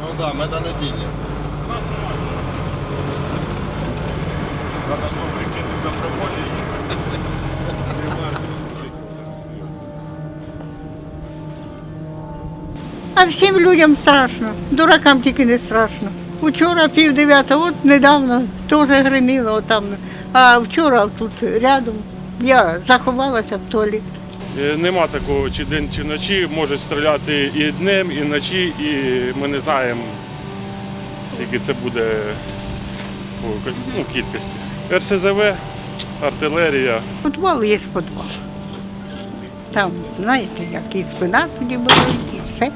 Ну да, мета неділя. У нас немає. Треба проводі. А всім людям страшно, дуракам тільки не страшно. Вчора пів дев'ятого, от недавно теж гриміло отам. А вчора тут рядом я заховалася в толі. Е, Нема такого чи день, чи вночі. Можуть стріляти і днем, і вночі, і ми не знаємо, скільки це буде по ну, кількості. РСЗВ, артилерія. Підвал є підвал. Там, знаєте, як і спина тоді була, і все.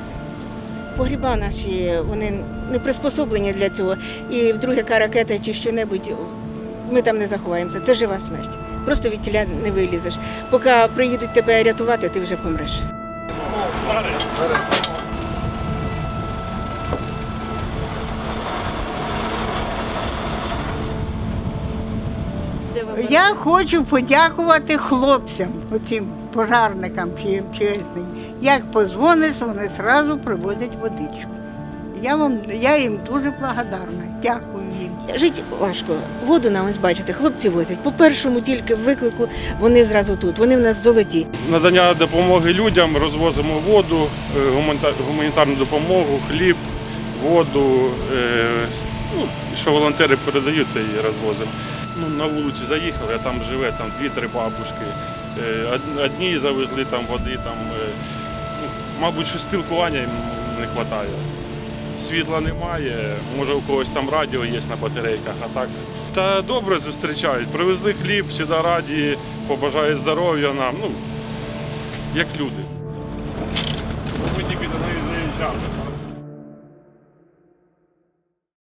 Погріба наші вони не приспособлені для цього. І вдруге яка ракета чи що-небудь, ми там не заховаємося. Це жива смерть. Просто від тіля не вилізеш. Поки приїдуть тебе рятувати, ти вже помреш. Я хочу подякувати хлопцям, оцим пожарникам чи МЧСним. Як позвониш, вони одразу привозять водичку. Я вам я їм дуже благодарна. Дякую. Жити важко. Воду нам ось бачите, хлопці возять. По першому тільки виклику вони зразу тут. Вони в нас золоті. Надання допомоги людям, розвозимо воду, е, гуманітарну допомогу, хліб, воду. е, Ну, що волонтери передають, то і розвозимо. Ну, на вулицю заїхали, а там живе там дві-три бабушки. Е, Одні завезли там води, там, ну, мабуть, що спілкування їм не вистачає. Світла немає, може у когось там радіо є на батарейках, а так. Та добре зустрічають. Привезли хліб, сюди раді, побажають здоров'я нам. Ну, як люди. Ми тільки до неї.